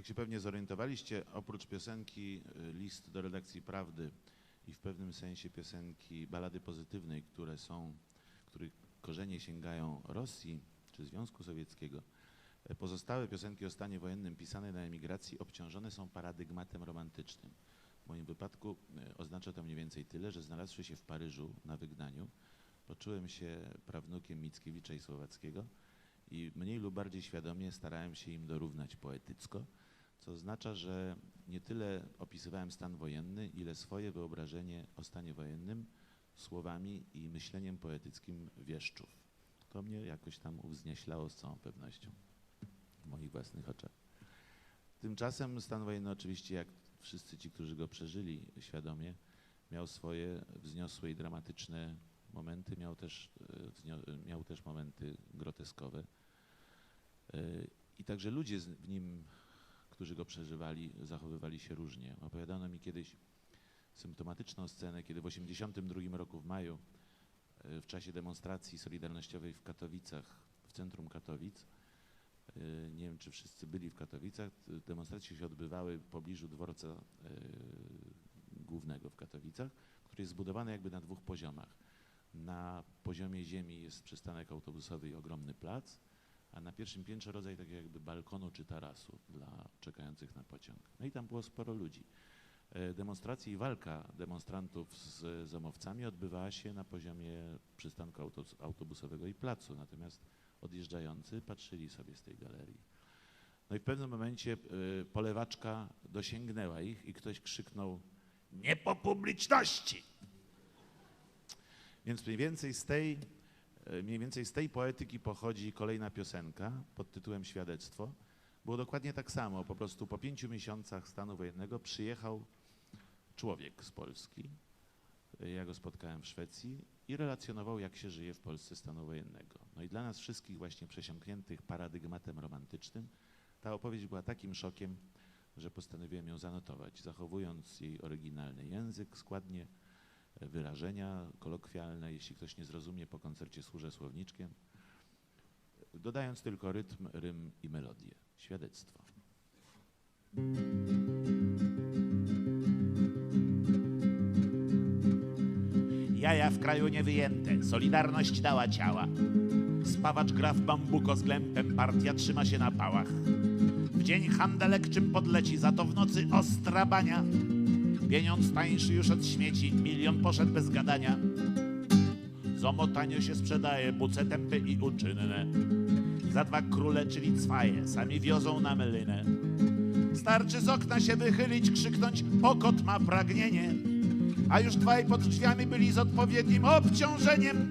Jak się pewnie zorientowaliście, oprócz piosenki y, List do redakcji Prawdy i w pewnym sensie piosenki Balady Pozytywnej, które są, których korzenie sięgają Rosji czy Związku Sowieckiego, e, pozostałe piosenki o stanie wojennym pisane na emigracji obciążone są paradygmatem romantycznym. W moim wypadku e, oznacza to mniej więcej tyle, że znalazłszy się w Paryżu na wygnaniu, poczułem się prawnukiem Mickiewicza i Słowackiego i mniej lub bardziej świadomie starałem się im dorównać poetycko, co oznacza, że nie tyle opisywałem stan wojenny, ile swoje wyobrażenie o stanie wojennym słowami i myśleniem poetyckim wieszczów. To mnie jakoś tam uwznieślało z całą pewnością w moich własnych oczach. Tymczasem stan wojenny oczywiście, jak wszyscy ci, którzy go przeżyli świadomie, miał swoje wzniosłe i dramatyczne momenty, miał też, e, miał też momenty groteskowe. E, I także ludzie w nim, którzy go przeżywali, zachowywali się różnie. Opowiadano mi kiedyś symptomatyczną scenę, kiedy w 1982 roku w maju, e, w czasie demonstracji solidarnościowej w Katowicach, w centrum Katowic, e, nie wiem czy wszyscy byli w Katowicach, demonstracje się odbywały w pobliżu dworca głównego w Katowicach, który jest zbudowany jakby na dwóch poziomach. Na poziomie ziemi jest przystanek autobusowy i ogromny plac, a na pierwszym piętrze rodzaj takiego jakby balkonu czy tarasu dla czekających na pociąg. No i tam było sporo ludzi. E, Demonstracje i walka demonstrantów z zamowcami odbywała się na poziomie przystanku autobusowego i placu, natomiast odjeżdżający patrzyli sobie z tej galerii. No i w pewnym momencie e, polewaczka dosięgnęła ich i ktoś krzyknął nie po publiczności. Więc mniej więcej z tej, mniej więcej z tej poetyki pochodzi kolejna piosenka pod tytułem Świadectwo. Było dokładnie tak samo, po prostu po pięciu miesiącach stanu wojennego przyjechał człowiek z Polski. E, Ja go spotkałem w Szwecji i relacjonował, jak się żyje w Polsce stanu wojennego. No i dla nas wszystkich właśnie przesiąkniętych paradygmatem romantycznym ta opowieść była takim szokiem, że postanowiłem ją zanotować, zachowując jej oryginalny język, składnie, e, wyrażenia kolokwialne. Jeśli ktoś nie zrozumie, po koncercie służę słowniczkiem, dodając tylko rytm, rym i melodię. Świadectwo. Jaja w kraju niewyjęte, Solidarność dała ciała. Spawacz gra w bambuko z glępem, partia trzyma się na pałach. W dzień handelek czym podleci, za to w nocy ostra bania. Pieniądz tańszy już od śmieci, milion poszedł bez gadania. Zomotanie się sprzedaje, buce tępe i uczynne. Za dwa króle, czyli cwaje, sami wiozą na mylynę. Starczy z okna się wychylić, krzyknąć, pokot ma pragnienie. A już dwaj pod drzwiami byli z odpowiednim obciążeniem.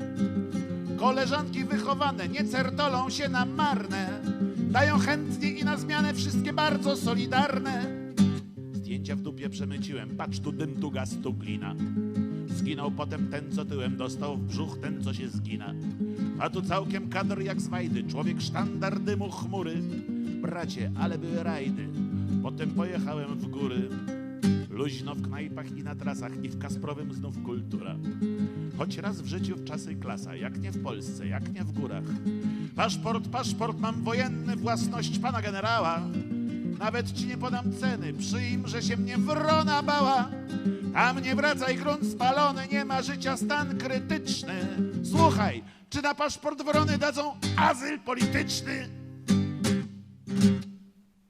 Koleżanki wychowane nie certolą się na marne. Dają chętnie i na zmianę wszystkie bardzo solidarne. Zdjęcia w dupie przemyciłem, patrz tu dym, tu gaz, tu glina. Zginął potem ten, co tyłem dostał w brzuch, ten, co się zgina. A tu całkiem kadr jak z Wajdy, człowiek sztandar dymu chmury. Bracie, ale były rajdy, potem pojechałem w góry. Luźno w knajpach i na trasach i w Kasprowym znów kultura. Choć raz w życiu w czasy klasa, jak nie w Polsce, jak nie w górach. Paszport, paszport mam wojenny, własność pana generała. Nawet ci nie podam ceny, przyjm, że się mnie wrona bała. Tam nie wracaj, grunt spalony, nie ma życia, stan krytyczny. Słuchaj, czy na paszport wrony dadzą azyl polityczny?